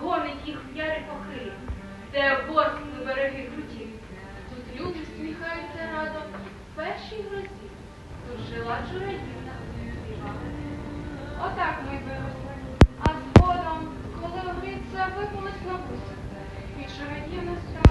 гонить їх в яри похилі, де борсли береги круті. Тут люди сміхаються радом. в першій грозі, тут жила чурадівна співала. Отак ми виросли, а згодом, коли огриця випалась на вусі, і чурадівна стала.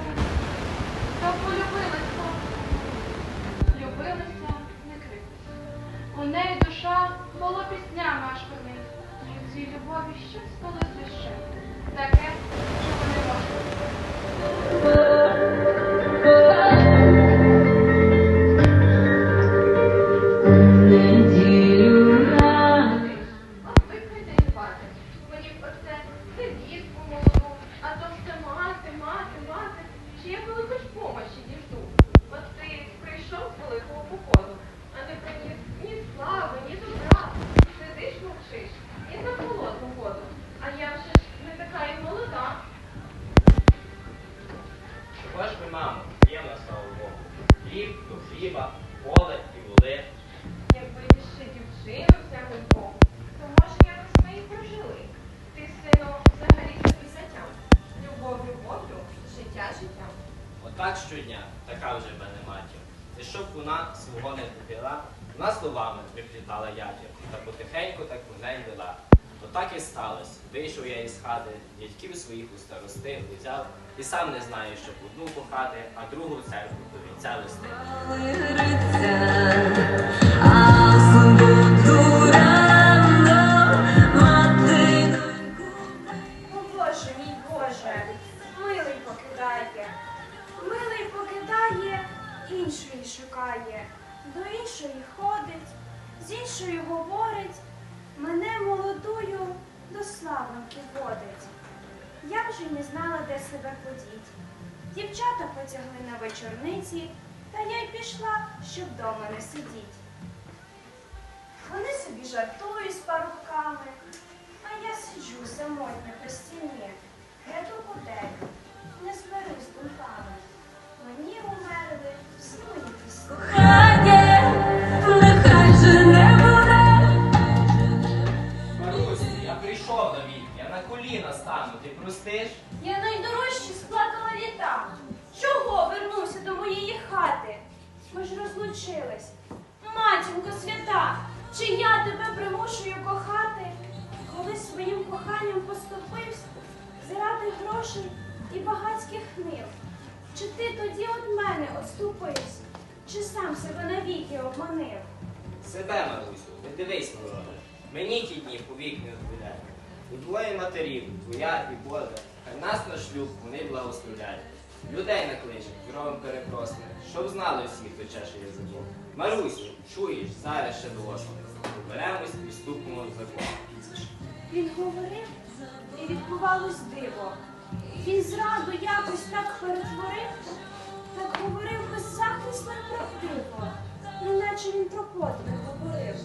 Хліба, поле і воли. Якби ти ще дівчину всяким Богу, то може якось ми і прожили. Ти, сину, взагалі собі затям. Любов любов'ю, життя життям. Отак щодня, така вже в мене матір. І щоб вона свого не купила, вона словами виплітала ятір, та потихеньку так вона й вела. Отак і сталося. Вийшов я із хати, дядьків своїх у старости узяв, і сам не знаю, щоб одну похати, а другу церкву до вінця вести. Й не знала, де себе подіть. Дівчата потягли на вечорниці, та я й пішла, щоб вдома не сидіть. Вони собі жартують з парубками, а я сиджу самотня по стіні, гляду куделю, не зберусь думками. Мені умерли чи я тебе примушую кохати? Коли своїм коханням поступився заради грошей і багатських нив? Чи ти тоді від мене отступився? Чи сам себе навіки обманив? Себе, Марусю, не дивись на. Мені ті дні повік не згуляють. У двоє матерів, твоя і Божа, хай нас на шлюб вони благословляють. Людей накличуть, кровом перепросне, щоб знали всі, хто чеше язиком. Марусю, чуєш, зараз ще доросло. Поберемось і ступимо в закон. Він говорив, і відбувалось диво. Він зраду якось так перетворив, так говорив беззахисно і правдиво, неначе він про подвиг говорив.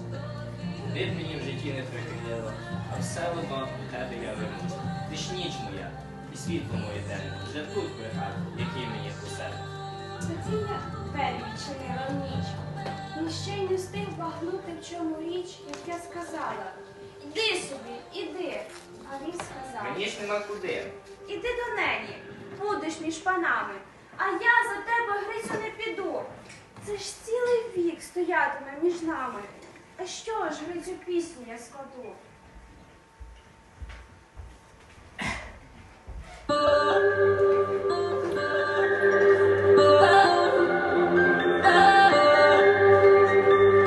Ти б мені в житті не прикрило, а все одно до тебе я вернусь. Ти ж ніч моя, і світло моє денне, вже тут брехати, який мені усе. Тоді я двері відчинила в ніч. Він ще й не встиг багнути, в чому річ, як я сказала. Іди собі, іди. А він сказав. Мені ж нема куди. Іди до неї, будеш між панами, а я за тебе, Грицю, не піду. Це ж цілий вік стоятиме між нами. А що ж, Грицю, пісню я складу?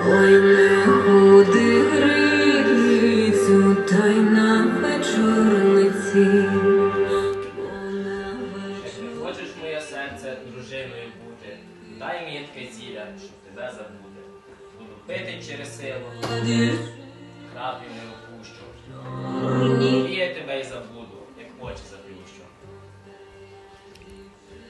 Ой, не ходи грицю, та й на вечорниці. Хочеш моє серце дружиною бути, дай мені таке зілля, щоб тебе забути. Буду пити через силу, крапів не опущу. я тебе й забуду, як очі заплющу.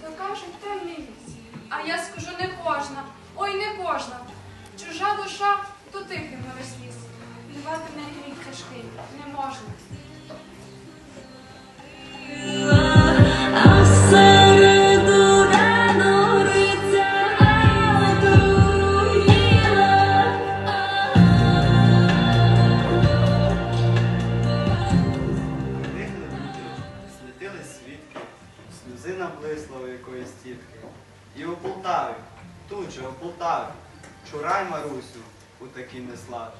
то кажуть темний ліс. А я скажу не кожна, ой не кожна. Чужа душа, то тихий не весь ліс. Плювати на гріх тяжкий не можна. Чурай Марусю у такій неславі,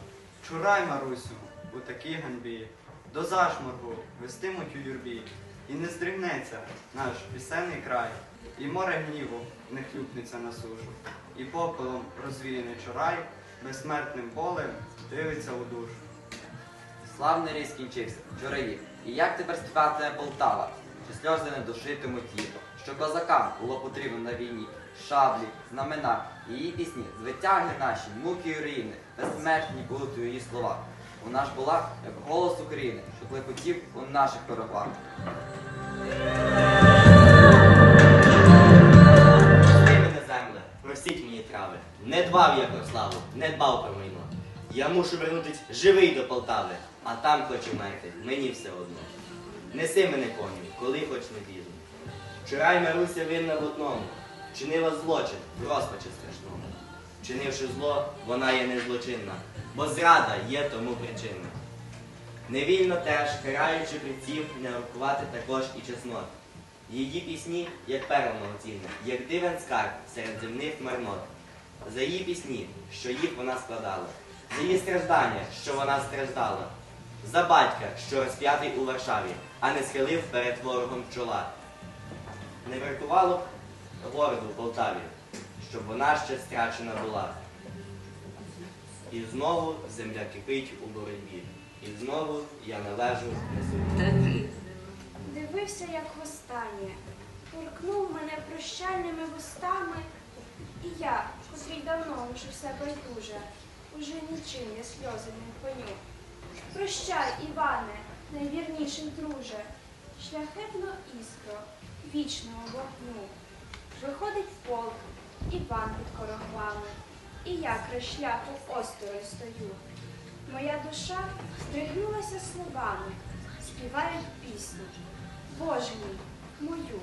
чурай Марусю у такій ганьбі, до зашморгу вестимуть у юрбі, і не здригнеться наш пісенний край, і море гніву не хлюпнеться на сушу, і попелом розвіяний чурай безсмертним болем дивиться у душу. Славний рейс скінчився, чураї. І як тепер співатиме Полтава? Чи сльози не душитимуть її? Що козакам було потрібно на війні? Шаблі, знамена, її пісні, звитяги наші, муки і руїни, безсмертні будуть у її слова. Вона ж була, як голос України, що клекотів у наших земле, простіть мені трави. Не дбав я про славу, не дбав про майно. Я мушу вернутись живий до Полтави, а там хочу вмерти, мені все одно. Неси мене коню, коли хоч не вірю. Вчорай Маруся винна в одному, чинила злочин в розпачі страшному. Вчинивши зло, вона є незлочинна, бо зрада є тому причина. Невільно теж, караючи приців, не рахувати також і чеснот. Її пісні, як перо многоцінне, як дивен скарб серед земних марнот. За її пісні, що їх вона складала, за її страждання, що вона страждала, за батька, що розп'ятий у Варшаві, а не схилив перед ворогом чола. Не бракувало б городу Полтаві, щоб вона ще страчена була. І знову земля кипить у боротьбі, і знову я належу несу. Дивився, як востаннє, торкнув мене прощальними вустами, і я, котрій давно вже все байдуже, уже нічим я сльози не впиню. Прощай, Іване, найвірніший друже, шляхетно іскро, вічного вогню. Виходить в полк, Іван під корогвами, і я край шляху осторонь стою. Моя душа здригнулася словами, співають пісню. Боже мій, мою.